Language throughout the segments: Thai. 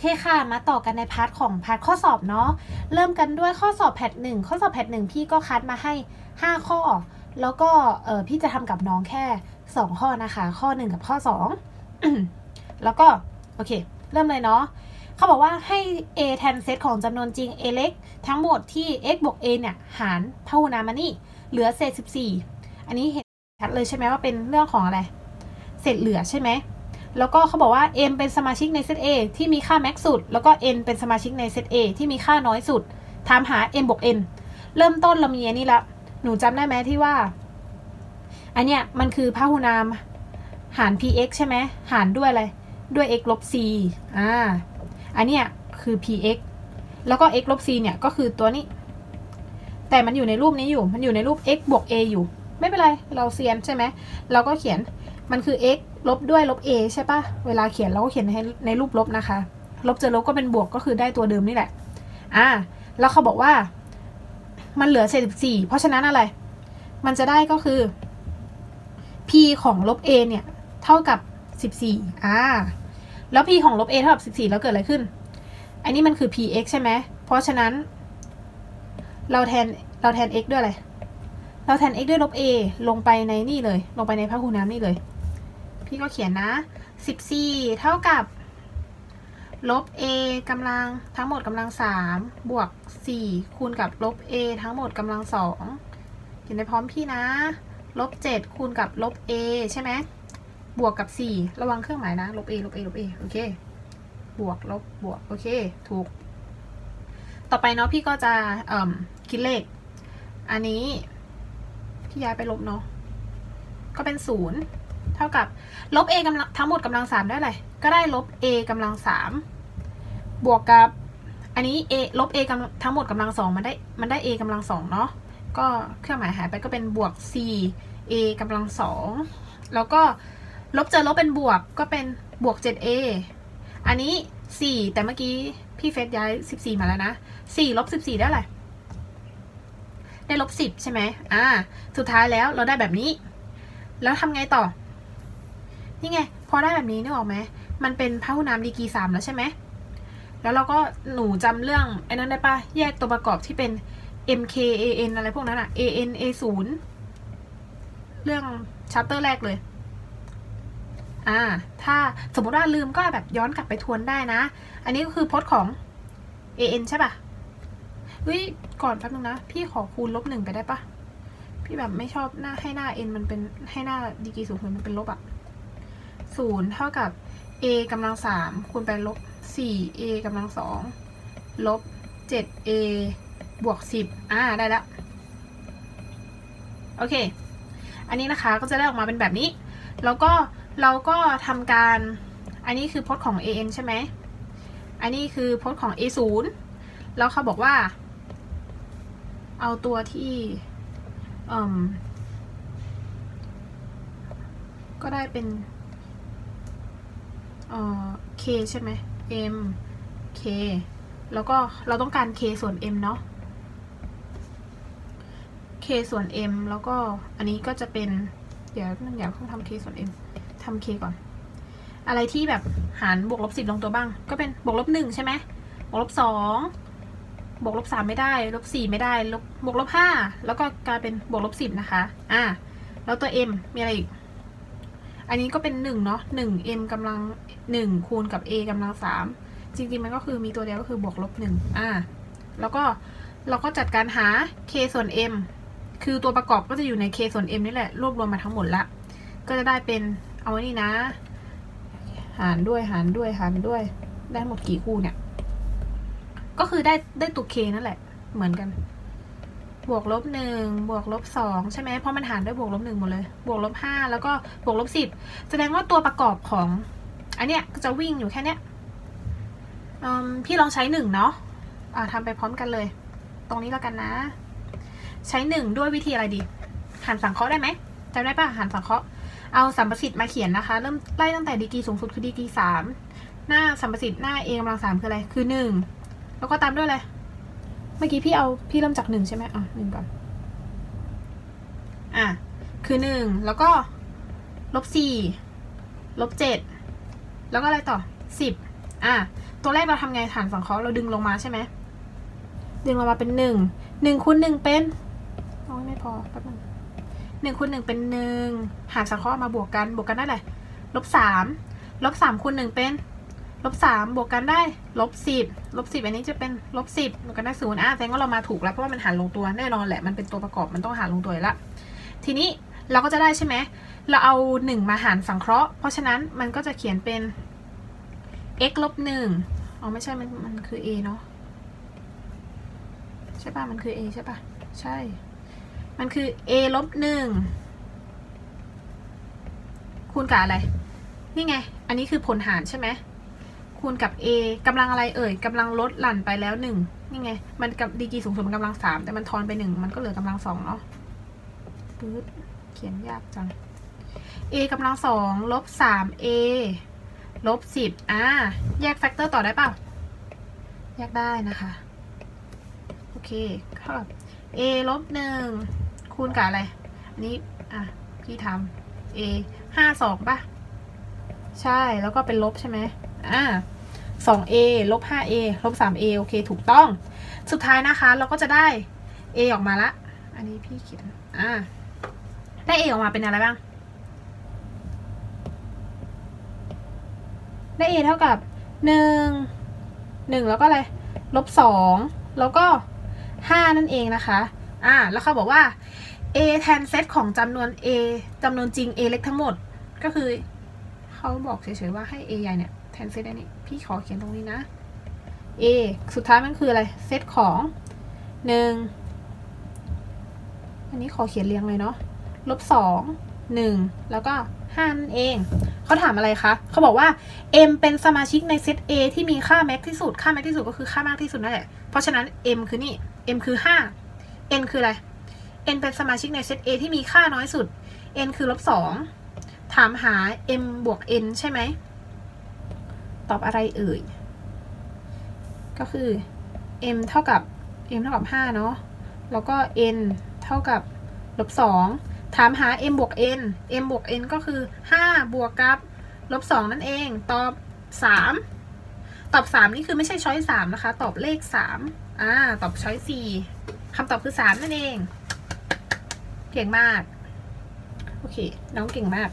เคค่ะ มาต่อกันในพาร์ทของพาร์ทข้อสอบเนาะ เริ่มกันด้วยข้อสอบแพทหนึ่งข้อสอบแพทหนึ่งพี่ก็คัดมาให้ 5 ข้อ แล้วก็เออพี่จะทำกับน้องแค่ 2 ข้อนะคะ ข้อ 1 กับข้อ 2 แล้วก็ โอเค เริ่มเลยเนาะเขาบอกว่าให้ a แทนเซตของจำนวนจริง a เล็ก ทั้งหมดที่ x บวก a เนี่ย หารพหุนามานี่ เหลือเศษ 14 อันนี้เห็นชัดเลยใช่ไหมว่าเป็นเรื่องของอะไร เศษเหลือใช่ไหม แล้วก็เขาบอกว่า m เป็นสมาชิกในเซต A ที่มีค่า max สุด แล้วก็ n เป็นสมาชิกในเซต A ที่มีค่าน้อยสุด ถามหา m บวก n เริ่มต้นเรามีอันนี้ละ หนูจำได้ไหมที่ว่า อันเนี้ยมันคือพหุนามหาร px ใช่ไหม หารด้วยอะไร ด้วย x ลบ c อ่า อันเนี้ยคือ px แล้วก็ x ลบ c เนี่ยก็คือตัวนี้ แต่มันอยู่ในรูปนี้อยู่ มันอยู่ในรูป x บวก a อยู่ ไม่เป็นไร เราเซียนใช่ไหม เราก็เขียน มันคือ x ลบด้วยลบ a ใช่ปะเวลาเขียนเราก็เขียนในในรูปลบนะคะ ลบเจอลบก็เป็นบวกก็คือได้ตัวเดิมนี่แหละ อ่า แล้วเขาบอกว่า มันเหลือเศษสิบสี่เพราะฉะนั้นอะไร มันจะได้ก็คือ p ของลบ a เนี่ย เท่ากับสิบสี่อ่า แล้ว p ของลบ a เท่ากับสิบสี่แล้วเกิดอะไรขึ้น อันนี้มันคือ px ใช่ไหม เพราะฉะนั้น เราแทนเราแทน x ด้วยอะไร เราแทน x ด้วยลบ a ลงไปในนี่เลย ลงไปในพหุน้ำนี่เลย พี่ก็เขียนนะ 14 เท่ากับ ลบ a กำลังทั้งหมดกำลัง 3 บวก 4 คูณกับลบ a ทั้งหมดกำลัง 2 เขียนในพร้อมพี่นะ ลบ 7 คูณกับลบ a ใช่ไหม บวกกับ 4 ระวังเครื่องหมายนะ ลบ a ลบ a ลบ a โอเค บวก ลบ บวก โอเค ถูก ต่อไปเนาะพี่ก็จะเอ่มคิดเลข อันนี้ พี่ย้ายไปลบเนาะ ก็เป็นศูนย์ ท่ากับลบ a กำลังทั้งหมดกำลังสามได้เลยก็ได้ลบ a กำลังสามบวกกับอันนี้ a ลบ a กำลังทั้งหมดกำลังสองมันได้มันได้ a กำลังสองเนาะก็เครื่องหมายหายไปก็เป็นบวก c a กำลังสองแล้วก็ลบเจอลบเป็นบวกก็เป็นบวก 7a อันนี้ 4 แต่เมื่อกี้พี่เฟซย้าย 14 มาแล้วนะ 4 ลบ 14 ได้อะไรได้ลบ 10 ใช่ไหมอ่า สุดท้ายแล้วเราได้แบบนี้ แล้วทำไงต่อ นี่ไง พอได้แบบนี้นึกออกไหม มันเป็นพหุนามดีกรีสามแล้วใช่ไหม แล้วเราก็หนูจำเรื่องไอ้นั้นได้ปะแยกตัวประกอบที่เป็น mk an อะไรพวกนั้นอะ an a ศูนย์เรื่องชัปเตอร์แรกเลย อ่า ถ้าสมมติว่าลืมก็แบบย้อนกลับไปทวนได้นะ อันนี้ก็คือพจน์ของ an ใช่ปะเฮ้ย ก่อนแป๊บนึงนะ พี่ขอคูณลบหนึ่งไปได้ปะพี่แบบไม่ชอบหน้าให้หน้า n มันเป็นให้หน้าดีกรีสูงมันเป็นลบอะ ศูนย์เท่ากับ a กำลังสามคูณไปลบสี่ a กำลังสองลบเจ็ด a บวกสิบอ่า ได้แล้ว โอเค อันนี้นะคะก็จะได้ออกมาเป็นแบบนี้ แล้วก็เราก็ทำการ อันนี้คือพจน์ของ an ใช่ไหม อันนี้คือพจน์ของ a ศูนย์แล้วเขาบอกว่า เอาตัวที่อืมก็ได้เป็น เอ่อ k ใช่ไหม m k แล้วก็เราต้องการ k ส่วน m เนาะ k ส่วน m แล้วก็อันนี้ก็จะเป็น เดี๋ยวนึงอยากต้องทำ k ส่วน m ทำ k ก่อน อะไรที่แบบหารบวกลบสิบลงตัวบ้าง ก็เป็นบวกลบหนึ่งใช่ไหมบวกลบสองบวกลบสามไม่ได้ลบสี่ไม่ได้ลบบวกลบห้าแล้วก็กลายเป็นบวกลบสิบนะคะ อ่า แล้วตัว m มีอะไรอีก อันนี้ก็เป็นหนึ่งเนาะหนึ่ง m กำลังหนึ่งคูณกับ a กำลังสามจริงๆมันก็คือมีตัวเดียวก็คือบวกลบหนึ่งอ่า แล้วก็เราก็จัดการหา k ส่วน m คือตัวประกอบก็จะอยู่ใน k ส่วน m นี่แหละ รวบรวมมาทั้งหมดละ ก็จะได้เป็นเอาไว้นี่นะ หารด้วยหารด้วยหารด้วย ได้หมดกี่คู่เนี่ย ก็คือได้ได้ตัว k นั่นแหละ เหมือนกัน บวกลบหนึ่งบวกลบสองใช่ไหมเพราะมันหารด้วยบวกลบหนึ่งหมดเลย บวกลบห้าแล้วก็บวกลบสิบแสดงว่าตัวประกอบของ อันเนี้ยก็จะวิ่งอยู่แค่เนี้ยพี่ลองใช้หนึ่งเนาะอ่าทำไปพร้อมกันเลย ตรงนี้แล้วกันนะ ใช้หนึ่งด้วยวิธีอะไรดีหารสังเคราะห์ได้ไหมจำได้ปะหารสังเคราะห์เอาสัมประสิทธิ์มาเขียนนะคะ เริ่มไล่ตั้งแต่ดีกรีสูงสุดคือดีกรีสามหน้าสัมประสิทธิ์หน้า a กำลังสามคืออะไรคือหนึ่งแล้วก็ตามด้วยอะไร เมื่อกี้พี่เอาพี่เริ่มจากหนึ่งใช่ไหมอะหนึ่งก่อน อะ คือหนึ่งแล้วก็ลบสี่ลบเจ็ดแล้วก็อะไรต่อสิบอะ ตัวแรกเราทำไงหารสังเคราะห์เราดึงลงมาใช่ไหม ดึงลงมาเป็นหนึ่งหนึ่งคูณหนึ่งเป็นโอ้ยไม่พอแป๊บนึงหนึ่งคูณหนึ่งเป็นหนึ่งหารสังเคราะห์มาบวกกันบวกกันได้เลยลบสามลบสามคูณหนึ่งเป็น ลบสามบวกกันได้ลบสิบลบสิบอันนี้จะเป็นลบสิบบวกกันได้ศูนย์อะแสดงว่าเรามาถูกแล้วเพราะว่ามันหารลงตัวแน่นอนแหละมันเป็นตัวประกอบมันต้องหารลงตัวและทีนี้เราก็จะได้ใช่ไหมเราเอาหนึ่งมาหารสังเคราะห์เพราะฉะนั้นมันก็จะเขียนเป็น x ลบหนึ่งอ๋อไม่ใช่มันมันคือ a เนาะใช่ป่ะมันคือ a ใช่ป่ะใช่ มันคือ a ลบหนึ่งคูณกับอะไร นี่ไง อันนี้คือผลหารใช่ไหม คูณกับ a กำลังอะไรเอ่ยกำลังลดหลั่นไปแล้วหนึ่งนี่ไง มันกับดีกีสูงสุดมันกำลังสามแต่มันทอนไปหนึ่งมันก็เหลือกำลังสองเนาะปึ๊ดเขียนยากจัง a กำลังสองลบสาม a ลบสิบอ่าแยกแฟกเตอร์ต่อได้เปล่าแยกได้นะคะ โอเคเท่ากับ a ลบหนึ่งคูณกับอะไร อันนี้ อะ พี่ทำ a ห้าสองป่ะ ใช่แล้วก็เป็นลบใช่ไหมอ่า สอง a ลบห้า a ลบสาม a โอเค ถูกต้อง สุดท้ายนะคะ เราก็จะได้ a ออกมาละ อันนี้พี่เขียน อ่า ได้ a ออกมาเป็นอะไรบ้าง ได้ a เท่ากับหนึ่งหนึ่งแล้วก็อะไร ลบสองแล้วก็ห้านั่นเองนะคะ อ่า แล้วเขาบอกว่า a แทนเซตของจำนวน a จำนวนจริง a เล็กทั้งหมด ก็คือ เขาบอกเฉยๆว่าให้ a ใหญ่เนี่ย นเซตอันนี้ พี่ขอเขียนตรงนี้นะ a สุดท้ายมันคืออะไร เซตของหนึ่งอันนี้ขอเขียนเรียงเลยเนาะลบสองหนึ่งแล้วก็ห้านั่นเอง เขาถามอะไรคะ เขาบอกว่า m เป็นสมาชิกในเซต a ที่มีค่าแม็กที่สุด ค่าแม็กที่สุดก็คือค่ามากที่สุดนั่นแหละ เพราะฉะนั้น m คือนี่ m คือห้า n คืออะไร n เป็นสมาชิกในเซต a ที่มีค่าน้อยสุด n คือลบสองถามหา m บวก n ใช่ไหม ตอบอะไรเอ่ย ก็คือ m เท่ากับ m เท่ากับห้าเนาะ แล้วก็ n เท่ากับลบสองถามหา m บวก n m บวก n ก็คือห้าบวกกับลบสองนั่นเอง ตอบสามตอบสามนี่คือไม่ใช่ช้อยสามนะคะ ตอบเลขสามอ่า ตอบช้อยสี่คำตอบคือสามนั่นเอง เก่งมาก โอเค น้องเก่งมาก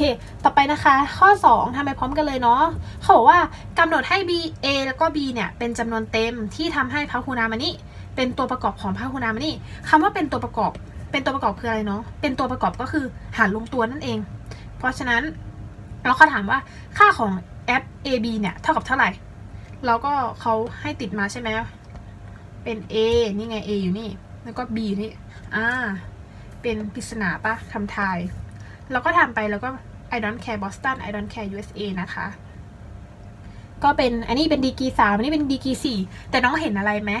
เค ต่อไปนะคะ ข้อ 2ทำไปพร้อมกันเลยเนาะเขาบอกว่ากำหนดให้ b a แล้วก็ b เนี่ย เป็นจำนวนเต็มที่ทำให้พหุนามานี่เป็นตัวประกอบของพหุนามานี่คำว่าเป็นตัวประกอบ เป็นตัวประกอบคืออะไรเนาะเป็นตัวประกอบก็คือหารลงตัวนั่นเอง เพราะฉะนั้นเราก็ถามว่าค่าของ f a b เนี่ยเท่ากับเท่าไหร่แล้วก็เขาให้ติดมาใช่ไหมเป็น a นี่ไง a อยู่นี่ แล้วก็ b นี่อ่าเป็นปริศนาปะทำทาย เราก็ทำไปแล้วก็ I don't care Boston I don't care USA นะคะ ก็เป็นอันนี้เป็นดีกีสามอันนี้เป็นดีกีสี่แต่น้องเห็นอะไรไหม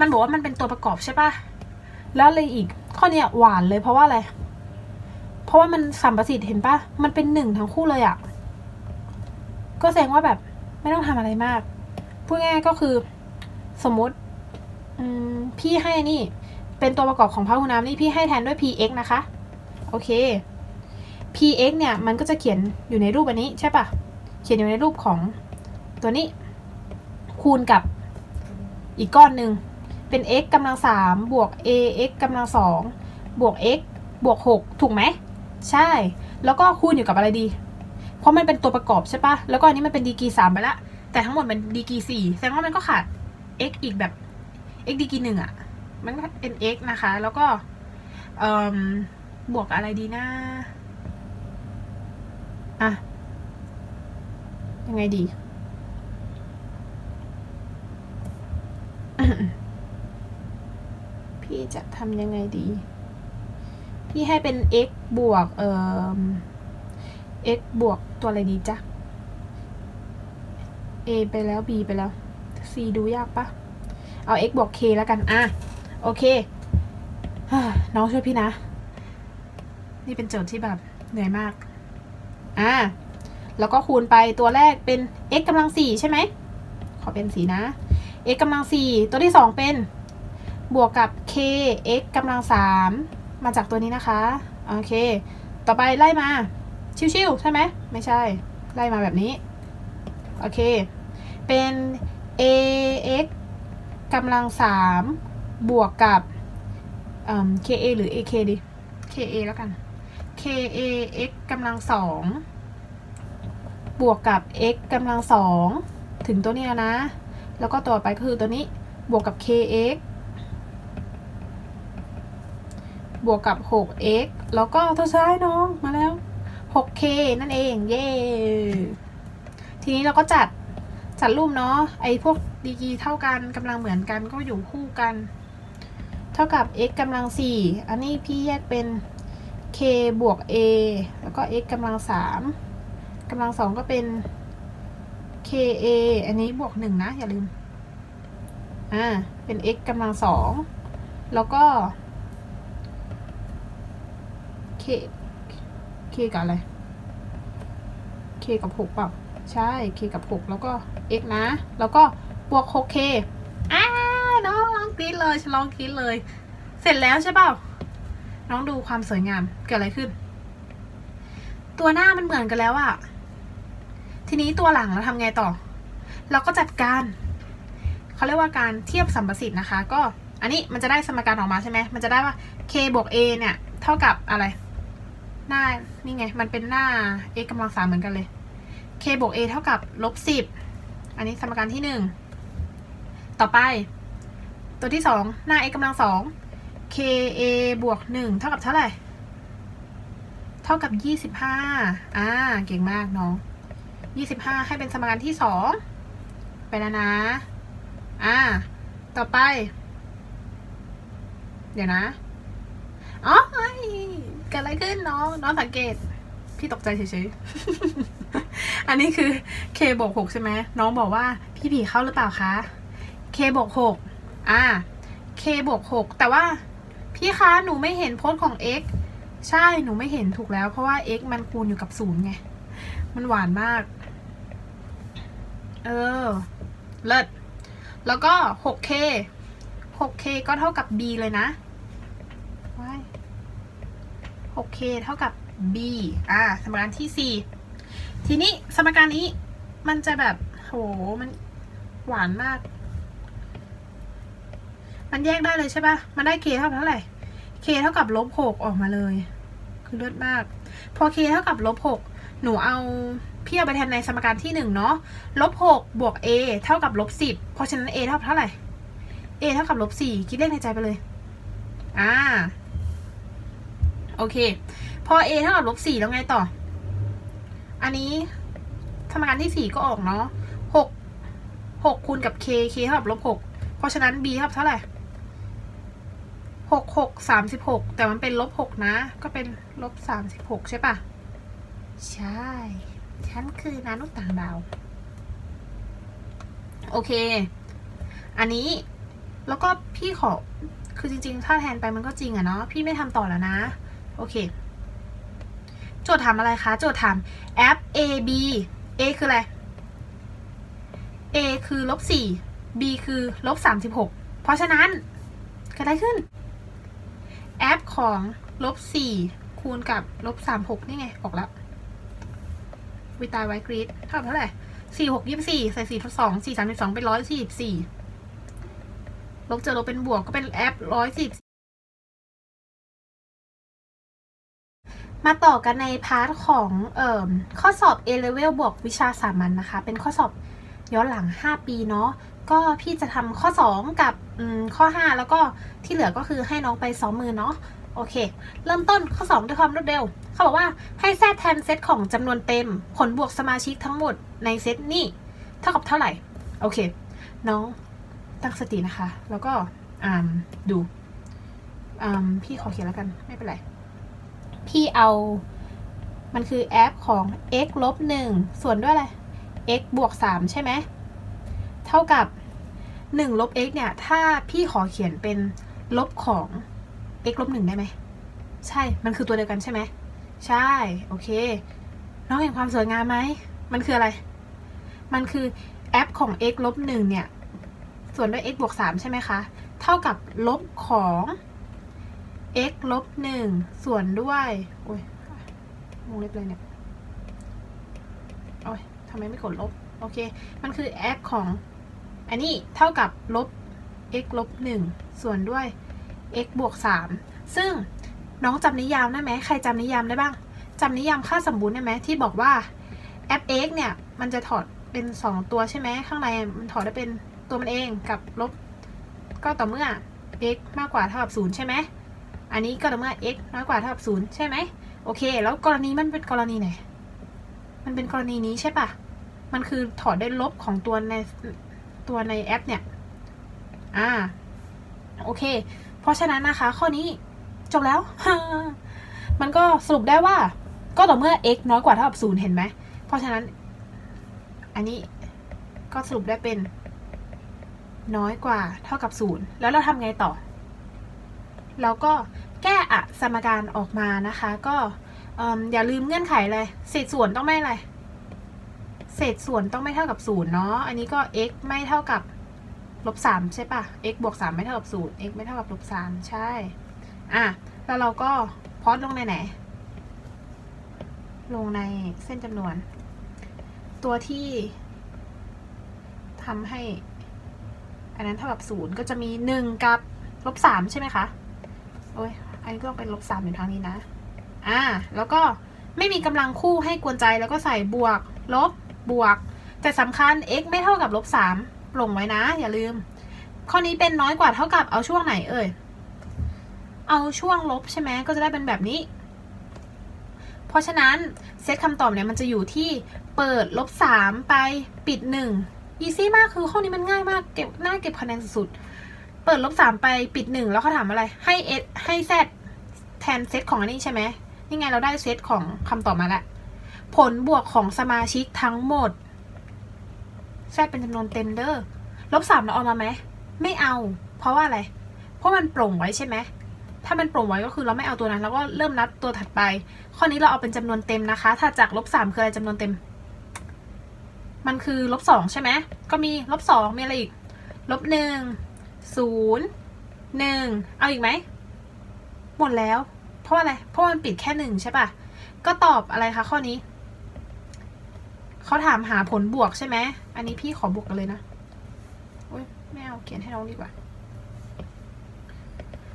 มันบอกว่ามันเป็นตัวประกอบใช่ปะแล้วเลยอีกข้อเนี้ยหวานเลยเพราะว่าอะไร เพราะว่ามันสัมประสิทธิ์เห็นปะมันเป็นหนึ่งทั้งคู่เลยอะก็แสดงว่าแบบไม่ต้องทำอะไรมาก พูดง่ายก็คือ สมมติอืมพี่ให้นี่ เป็นตัวประกอบของพหุนามนี่พี่ให้แทนด้วย px นะคะ โอเค px เนี่ยมันก็จะเขียนอยู่ในรูปอันนี้ใช่ปะเขียนอยู่ในรูปของตัวนี้ คูณกับอีกก้อนหนึ่งเป็น x กำลังสามบวก ax กำลังสองบวก x บวกหกถูกไหม ใช่ แล้วก็คูณอยู่กับอะไรดี เพราะมันเป็นตัวประกอบใช่ปะแล้วก็อันนี้มันเป็นดีกรีสามไปละ แต่ทั้งหมดเป็นดีกรีสี่แสดงว่ามันก็ขาด x อีกแบบ x ดีกรีหนึ่งอะมันก็เป็น x นะคะ แล้วก็บวกอะไรดีนะ อะ ยังไงดี พี่จะทำยังไงดี พี่ให้เป็น x บวก เอ่อ x บวกตัวอะไรดีจ๊ะ a ไปแล้ว b ไปแล้ว c ดูยากปะเอา x บวก k แล้วกัน อะ โอเค น้องช่วยพี่นะ นี่เป็นโจทย์ที่แบบเหนื่อยมาก อ่าแล้วก็คูณไปตัวแรกเป็น x กำลังสี่ใช่ไหม ขอเป็นสีนะ x กำลังสี่ตัวที่สองเป็น บวกกับ k x กำลังสามมาจากตัวนี้นะคะ โอเค ต่อไปไล่มา ชิวๆใช่ไหม ไม่ใช่ ไล่มาแบบนี้ โอเค เป็น ax กำลังสามบวกกับ ka หรือ ak ดี ka แล้วกัน kax กำลังสองบวกกับ x กำลังสองถึงตัวนี้แล้วนะ แล้วก็ต่อไปก็คือตัวนี้บวกกับ kx บวกกับ 6x แล้วก็ตัวซ้ายน้องมาแล้ว 6k นั่นเอง เย้ ทีนี้เราก็จัดจัดรูปเนาะ ไอ้พวกดีกรีเท่ากันกำลังเหมือนกันก็อยู่คู่กัน เท่ากับ x กำลัง4อันนี้พี่แยกเป็น k บวก a แล้วก็ x กำลัง3กำลัง2ก็เป็น ka อันนี้บวก1นะ อย่าลืม อ่า เป็น x กำลัง2แล้วก็ k k กับอะไร k กับ6เปล่าใช่ k กับ6แล้วก็ x นะ แล้วก็บวก 6k อ้าน้องร้องกรี๊ดเลยฉันร้องกรี๊ดเลย เสร็จแล้วใช่เปล่า น้องดูความสวยงามเกิดอะไรขึ้น ตัวหน้ามันเหมือนกันแล้วอะทีนี้ตัวหลังเราทำไงต่อ เราก็จัดการเขาเรียกว่าการเทียบสัมประสิทธิ์นะคะ ก็อันนี้มันจะได้สมการออกมาใช่ไหมมันจะได้ว่า k บวก a เนี่ย เท่ากับอะไร หน้า นี่ไง มันเป็นหน้า x กำลังสามเหมือนกันเลย k บวก a เท่ากับลบสิบอันนี้สมการที่หนึ่ง ต่อไป ตัวที่สองหน้า x กำลังสอง k a บวกหนึ่งเท่ากับเท่าไหร่ เท่ากับยี่สิบห้าอ่า เก่งมากน้องยี่สิบห้าให้เป็นสมการที่สองไปแล้วนะ อ่า ต่อไป เดี๋ยวนะ อ๋อเกิดอะไรขึ้นน้อง น้องสังเกต พี่ตกใจเฉยๆ อันนี้คือ k บวกหกใช่ไหม น้องบอกว่าพี่ผีเข้าหรือเปล่าคะ k บวกหกอ่า k บวกหกแต่ว่า พี่คะหนูไม่เห็นโพจน์ของ x ใช่หนูไม่เห็นถูกแล้ว เพราะว่า x มันคูณอยู่กับศูนย์ไง มันหวานมาก เออ เลิศ แล้วก็ 6k 6k ก็เท่ากับ b เลยนะ 6k เท่ากับ b อ่า สมการที่ 4 ทีนี้สมการนี้มันจะแบบ โห มันหวานมาก มันแยกได้เลยใช่ปะมันได้ k เท่ากับเท่าไหร่ k เท่ากับลบหกออกมาเลย คือเลิศมาก พอ k เท่ากับลบหกหนูเอาพี่เอาไปแทนในสมการที่หนึ่งเนาะลบหกบวก a เท่ากับลบสิบเพราะฉะนั้น a เท่ากับเท่าไหร่ a เท่ากับลบสี่คิดเลขในใจไปเลย อ่า โอเค พอ a เท่ากับลบสี่แล้วไงต่อ อันนี้สมการที่สี่ก็ออกเนาะหกหกคูณกับ k k เท่ากับลบหกเพราะฉะนั้น b เท่ากับเท่าไหร่ หกหกสามสิบหกแต่มันเป็นลบหกนะ ก็เป็นลบสามสิบหกใช่ปะใช่ ฉันคือนานุษย์ต่างดาว โอเค อันนี้แล้วก็พี่ขอ คือจริงๆ ถ้าแทนไปมันก็จริงอะเนาะ พี่ไม่ทำต่อแล้วนะ โอเค โจทย์ถามอะไรคะ โจทย์ถาม f a b a คืออะไร a คือลบสี่ b คือลบสามสิบหกเพราะฉะนั้นเกิดอะไรขึ้น แอปของลบสี่คูณกับลบสามหกนี่ไง ออกแล้ววิตายไวกรีดเท่ากับเท่าไหร่สี่หกยี่สิบสี่ใส่สี่ทดสองสี่สามสิบสองเป็นร้อยสี่สิบสี่ลบเจอลบเป็นบวกก็เป็นแอปร้อยสิบมาต่อกันในพาร์ทของเอ่อข้อสอบ A level บวกวิชาสามัญนนะคะ เป็นข้อสอบย้อนหลัง 5 ปีเนาะ ก็พี่จะทำข้อ 2 กับข้อ 5 แล้วก็ที่เหลือก็คือให้น้องไปซ้อมมือเนาะโอเค เริ่มต้นข้อ 2 ด้วยความรวดเร็ว เขาบอกว่าให้แทรกแทนเซตของจำนวนเต็ม ผลบวกสมาชิกทั้งหมดในเซตนี้เท่ากับเท่าไหร่ โอเค น้องตั้งสตินะคะ แล้วก็อ่านดูพี่ขอเขียนแล้วกัน ไม่เป็นไร พี่เอา มันคือแอปของ x ลบหนึ่งส่วนด้วยอะไร x บวกสามใช่ไหม เท่ากับ หนึ่งลบ x เนี่ย ถ้าพี่ขอเขียนเป็นลบของ x ลบหนึ่งได้ไหม ใช่ มันคือตัวเดียวกันใช่ไหม ใช่ โอเค น้องเห็นความสวยงามไหม มันคืออะไร มันคือแอปของ x ลบหนึ่งเนี่ย ส่วนด้วย x บวกสามใช่ไหมคะ เท่ากับลบของ x ลบหนึ่งส่วนด้วยโอ้ยวงเล็บเลยเนี่ยโอ้ยทำไมไม่กดลบ โอเค มันคือ f ของ อันนี้เท่ากับลบ x ลบหนึ่งส่วนด้วย x บวกสามซึ่งน้องจำนิยามได้ไหมใครจำนิยามได้บ้างจำนิยามค่าสมบูรณ์ได้ไหมที่บอกว่า f x เนี่ยมันจะถอดเป็น 2 ตัวใช่ไหมข้างในมันถอดได้เป็นตัวมันเองกับลบ ก็ต่อเมื่อ x มากกว่าเท่ากับ0ใช่ไหมอันนี้ก็ต่อเมื่อ x น้อยกว่าเท่ากับ0ใช่ไหมโอเค แล้วกรณีมันเป็นกรณีไหน มันเป็นกรณีนี้ใช่ปะมันคือถอดได้ลบของตัวใน ตัวในแอปเนี่ย อ่า โอเค เพราะฉะนั้นนะคะ ข้อนี้จบแล้ว มันก็สรุปได้ว่า ก็ต่อเมื่อ x น้อยกว่าเท่ากับ0เห็นไหม เพราะฉะนั้น อันนี้ก็สรุปได้เป็น น้อยกว่าเท่ากับ0แล้วเราทำไงต่อ เราก็แก้อะสมการออกมานะคะ ก็เอิ่มอย่าลืมเงื่อนไขเลยเศษส่วนต้องไม่อะไร เศษส่วนต้องไม่เท่ากับ0เนาะ อันนี้ก็ x ไม่เท่ากับลบ3ใช่ปะ x บวก3ไม่เท่ากับ0 x ไม่เท่ากับลบ3ใช่ อะ แล้วเราก็พอดลงในไหน ลงในเส้นจำนวน ตัวที่ทำให้ อันนั้นเท่ากับศูนย์ก็จะมีหนึ่งกับลบสามใช่ไหมคะ โอ้ย อันนี้ก็ต้องเป็นลบสามอยู่ทางนี้นะ อ่า แล้วก็ไม่มีกำลังคู่ให้กวนใจแล้วก็ใส่บวกลบ บวก แต่สำคัญ x ไม่เท่ากับลบสามลงไว้นะ อย่าลืม ข้อนี้เป็นน้อยกว่าเท่ากับเอาช่วงไหนเอ่ย เอาช่วงลบใช่ไหมก็จะได้เป็นแบบนี้ เพราะฉะนั้นเซตคำตอบเนี่ยมันจะอยู่ที่เปิดลบสามไปปิดหนึ่งอีซี่มากคือข้อนี้มันง่ายมากเก็บน่าเก็บคะแนนสุดๆเปิดลบสามไปปิดหนึ่งแล้วเขาถามอะไร ให้เอให้แซดแทนเซตของอันนี้ใช่ไหมนี่ไงเราได้เซตของคำตอบมาแล้ว ผลบวกของสมาชิกทั้งหมดแซดเป็นจำนวนเต็มเด้อลบสามเราเอามาไหมไม่เอา เพราะว่าอะไร เพราะมันโปร่งไว้ใช่ไหมถ้ามันโปร่งไว้ก็คือเราไม่เอาตัวนั้นแล้วก็เริ่มนับตัวถัดไป ข้อนี้เราเอาเป็นจำนวนเต็มนะคะ ถ้าจากลบสามคืออะไรจำนวนเต็ม มันคือลบสองใช่ไหมก็มีลบสองมีอะไรอีกลบหนึ่งศูนย์หนึ่งเอาอีกไหมหมดแล้ว เพราะอะไรเพราะมันปิดแค่หนึ่งใช่ปะก็ตอบอะไรคะข้อนี้ เขาถามหาผลบวกใช่ไหม อันนี้พี่ขอบวกกันเลยนะโอ๊ยไม่เอาเขียนให้น้องดีกว่า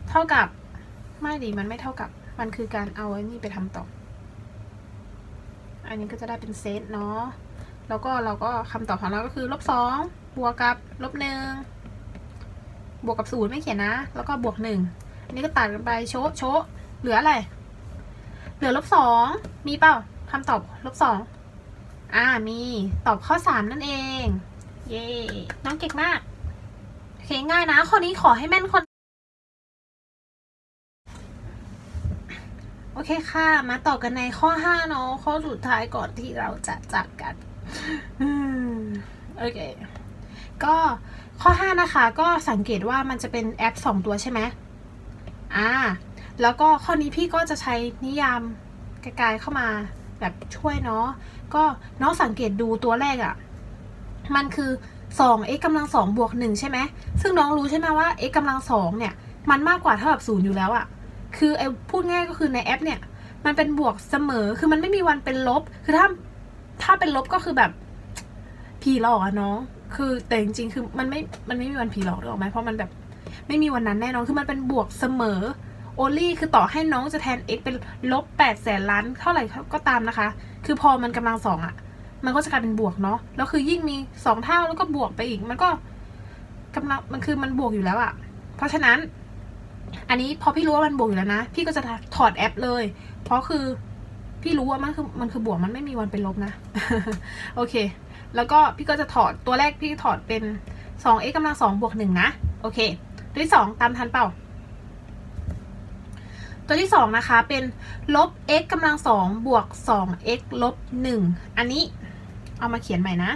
เท่ากับไม่ดีมันไม่เท่ากับ มันคือการเอาไอ้นี่ไปทำต่อ อันนี้ก็จะได้เป็นเซตเนาะ แล้วก็เราก็คำตอบของเราก็คือลบสองบวกกับลบหนึ่งบวกกับศูนย์ไม่เขียนนะ แล้วก็บวกหนึ่งอันนี้ก็ตัดกันไปโชะโชะเหลืออะไร เหลือลบสองมีเปล่าคำตอบลบสอง อ่ามีตอบข้อสามนั่นเอง เย่น้องเก่งมากโอเคง่ายนะ ข้อนี้ขอให้แม่นคน โอเคค่ะ มาต่อกันในข้อห้าเนาะข้อสุดท้ายก่อนที่เราจะจากกันโอเค ก็ข้อห้านะคะ ก็สังเกตว่ามันจะเป็นแอปสองตัวใช่ไหมอ่า แล้วก็ข้อนี้พี่ก็จะใช้นิยามไกลๆเข้ามา แบบช่วยเนาะก็น้องสังเกตดูตัวแรกอะ่ะ มันคือ 2 x กำลังสองบวกหนึ่งใช่ไหมซึ่งน้องรู้ใช่ไหมว่า x กำลังสองเนี่ย มันมากกว่าเท่ากับศูนย์อยู่แล้วอะ่ะ คือไอ้พูดง่ายก็คือในแอปเนี่ย มันเป็นบวกเสมอคือมันไม่มีวันเป็นลบ คือถ้าถ้าเป็นลบก็คือแบบผีหลอกอะน้องคือแต่จริงๆ คือมันไม่ มันไม่มีวันผีหลอกหรอกไหมเพราะมันแบบไม่มีวันนั้นแน่นอน คือมันเป็นบวกเสมอ โอลี่คือต่อให้น้องจะแทน x เป็นลบแปดแสนล้านเท่าไหร่ก็ตามนะคะ คือพอมันกำลังสองอะมันก็จะกลายเป็นบวกเนาะแล้วคือยิ่งมีสองเท่าแล้วก็บวกไปอีก มันก็กำลังมันคือมันบวกอยู่แล้วอะเพราะฉะนั้น อันนี้พอพี่รู้ว่ามันบวกอยู่แล้วนะ พี่ก็จะถอดแอปเลย เพราะคือพี่รู้ว่ามันคือมันคือบวกมันไม่มีวันเป็นลบนะ โอเค แล้วก็พี่ก็จะถอดตัวแรกพี่ถอดเป็นสอง x กำลังสองบวกหนึ่งนะ โอเค ตัวที่สองตามทันเปล่า ตัวที่สองนะคะ เป็นลบ x กำลังสองบวกสอง x ลบหนึ่งอันนี้เอามาเขียนใหม่นะ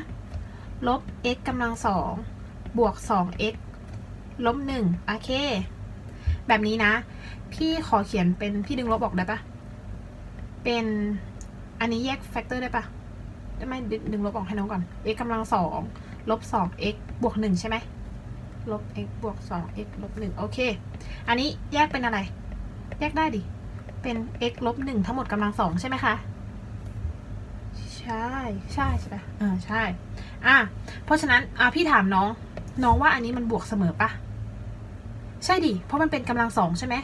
ลบ x กำลังสองบวกสอง x ลบหนึ่งโอเค แบบนี้นะ พี่ขอเขียนเป็นพี่ดึงลบออกได้ปะเป็นอันนี้แยกแฟกเตอร์ได้ปะได้ไหมดึงดึงลบออกให้น้องก่อน x กำลังสองลบสอง x บวกหนึ่งใช่ไหมลบ x บวกสอง x ลบหนึ่งโอเค อันนี้แยกเป็นอะไร แยกได้ดิ เป็น x ลบหนึ่งทั้งหมดกำลังสองใช่ไหมคะ ใช่ ใช่ใช่ปะเออใช่ อะ เพราะฉะนั้น อะพี่ถามน้อง น้องว่าอันนี้มันบวกเสมอปะ ใช่ดิ เพราะมันเป็นกำลังสองใช่ไหม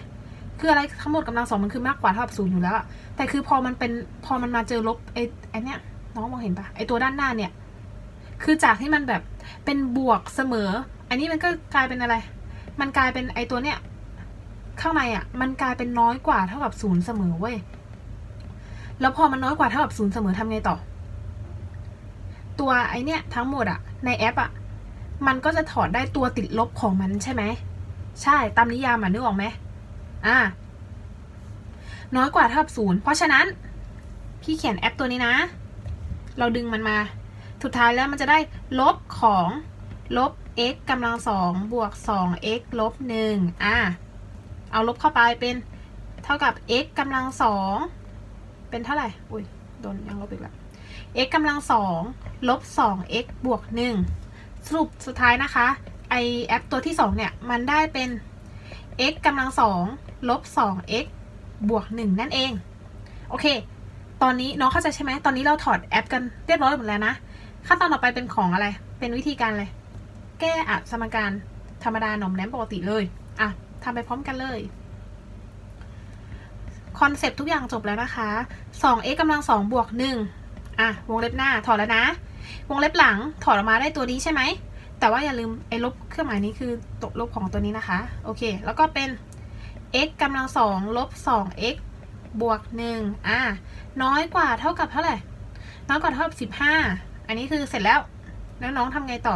คืออะไรทั้งหมดกำลังสองมันคือมากกว่าเท่ากับศูนย์อยู่แล้วอะแต่คือพอมันเป็น พอมันมาเจอลบไอ้ไอ้นี้ยน้องมองเห็นปะไอ้ตัวด้านหน้าเนี่ย คือจากที่มันแบบเป็นบวกเสมอ อันนี้มันก็กลายเป็นอะไร มันกลายเป็นไอ้ตัวเนี้ย ข้างในอะมันกลายเป็นน้อยกว่าเท่ากับศูนย์เสมอเว้ย แล้วพอมันน้อยกว่าเท่ากับศูนย์เสมอทำไงต่อ ตัวไอเนี้ยทั้งหมดอะในแอปอะมันก็จะถอดได้ตัวติดลบของมันใช่ไหม ใช่ตามนิยามอะนึกออกไหมอ่า น้อยกว่าเท่ากับศูนย์เพราะฉะนั้น พี่เขียนแอปตัวนี้นะ เราดึงมันมา สุดท้ายแล้วมันจะได้ลบของลบ x กำลังสองบวก 2x ลบหนึ่งอ่า เอาลบเข้าไปเป็นเท่ากับ x กำลังสองเป็นเท่าไหร่ อุ้ยโดนยังลบอีกแล้ว x กำลังสองลบ 2x บวกหนึ่งสรุปสุดท้ายนะคะ ไอแอปตัวที่สองเนี่ย มันได้เป็น x กำลังสองลบ 2x บวกหนึ่งนั่นเอง โอเค ตอนนี้น้องเข้าใจใช่ไหม ตอนนี้เราถอดแอปกันเรียบร้อยหมดแล้วนะ ขั้นตอนต่อไปเป็นของอะไร เป็นวิธีการอะไร แก้อัสมการธรรมดาหน่อมแนมปกติเลย อะ ทำไปพร้อมกันเลยคอนเซปต์ทุกอย่างจบแล้วนะคะ 2x กำลัง 2 บวก 1 อะ วงเล็บหน้าถอดแล้วนะ วงเล็บหลังถอดออกมาได้ตัวนี้ใช่ไหม แต่ว่าอย่าลืมไอ้ลบเครื่องหมายนี้คือตกลบของตัวนี้นะคะ โอเค แล้วก็เป็น x กำลัง 2 ลบ 2x บวก 1 อะ น้อยกว่าเท่ากับเท่าไหร่ น้อยกว่าเท่ากับ 15 อันนี้คือเสร็จแล้ว แล้วน้องทำไงต่อ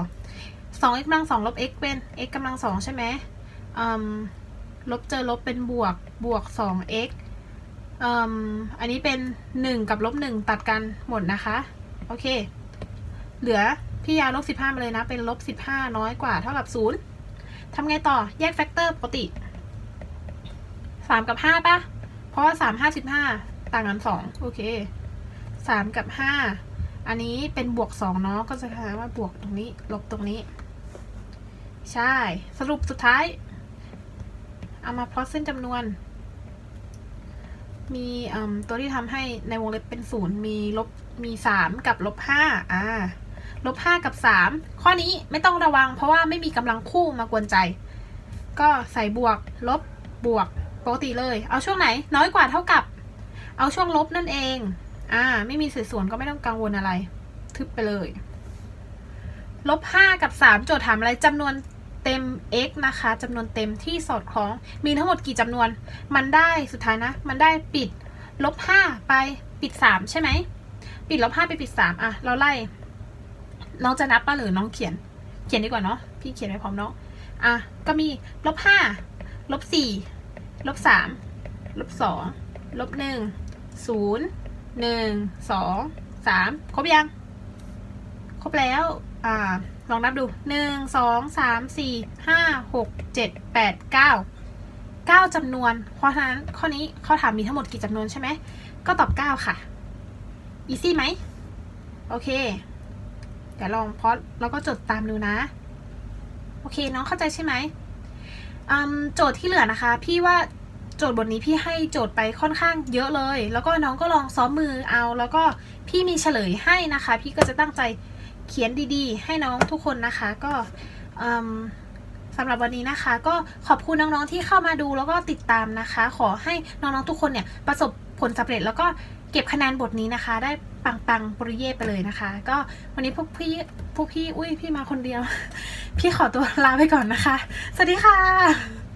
2x กำลัง 2 ลบ x เป็น x กำลัง 2 ใช่ไหมอืม ลบเจอลบเป็นบวกบวก 2x อันนี้เป็น 1 กับลบ1ตัดกันหมดนะคะ โอเค เหลือพี่ยาลบ15มาเลยนะ เป็นลบ15 น้อยกว่าเท่ากับ 0ทำไงต่อแยกแฟกเตอร์ปกติ 3 กับ 5ปะเพราะว่า3 5 15ต่างกัน2โอเค 3 กับ 5 อันนี้เป็นบวก2เนาะก็จะแปลว่าบวกตรงนี้ ลบตรงนี้ ใช่สรุปสุดท้าย เอามาพลอตเส้นจำนวน มีตัวที่ทำให้ในวงเล็บเป็นศูนย์มีลบมีสามกับลบห้าอ่าลบห้ากับสามข้อนี้ไม่ต้องระวังเพราะว่าไม่มีกำลังคู่มากวนใจ ก็ใส่บวก ลบบวกปกติเลย เอาช่วงไหน น้อยกว่าเท่ากับ เอาช่วงลบนั่นเองอ่าไม่มีเศษส่วนก็ไม่ต้องกังวลอะไร ทึบไปเลยลบห้ากับสามโจทย์ถามอะไรจำนวน เต็ม x นะคะจำนวนเต็มที่สอดคล้อง มีทั้งหมดกี่จำนวน มันได้สุดท้ายนะ มันได้ปิดลบห้าไปปิดสามใช่ไหม ปิดลบห้าไปปิดสามอะ เราไล่ น้องจะนับป่ะหรือน้องเขียน เขียนดีกว่าเนาะ พี่เขียนไว้พร้อมเน้องอะ ก็มีลบห้าลบสี่ลบสามลบสองลบหนึ่งศูนย์หนึ่งสองสามครบยัง ครบแล้ว อ่า ลองนับดูหนึ่งสองสามสี่ห้าหกเจ็ดแปดเก้าเก้าจำนวน เพราะฉะนั้นข้อนี้เขาถามมีทั้งหมดกี่จำนวนใช่ไหม ก็ตอบเก้าค่ะอีซี่ไหม โอเค เดี๋ยวลองพอดแล้วก็จดตามดูนะ โอเคน้องเข้าใจใช่ไหมอืมโจทย์ที่เหลือนะคะ พี่ว่าโจทย์บทนี้พี่ให้โจทย์ไปค่อนข้างเยอะเลย แล้วก็น้องก็ลองซ้อมมือเอา แล้วก็พี่มีเฉลยให้นะคะ พี่ก็จะตั้งใจ เขียนดีๆ ให้น้องทุกคนนะคะก็สำหรับวันนี้นะคะ ก็ขอบคุณน้องๆที่เข้ามาดูแล้วก็ติดตามนะคะ ขอให้น้องๆทุกคนเนี่ยประสบผลสำเร็จแล้วก็เก็บคะแนนบทนี้นะคะ ได้ปังๆปริเย่ไปเลยนะคะ ก็วันนี้พวกพี่พวกพี่อุ้ยพี่มาคนเดียว พี่ขอตัวลาไปก่อนนะคะ สวัสดีค่ะ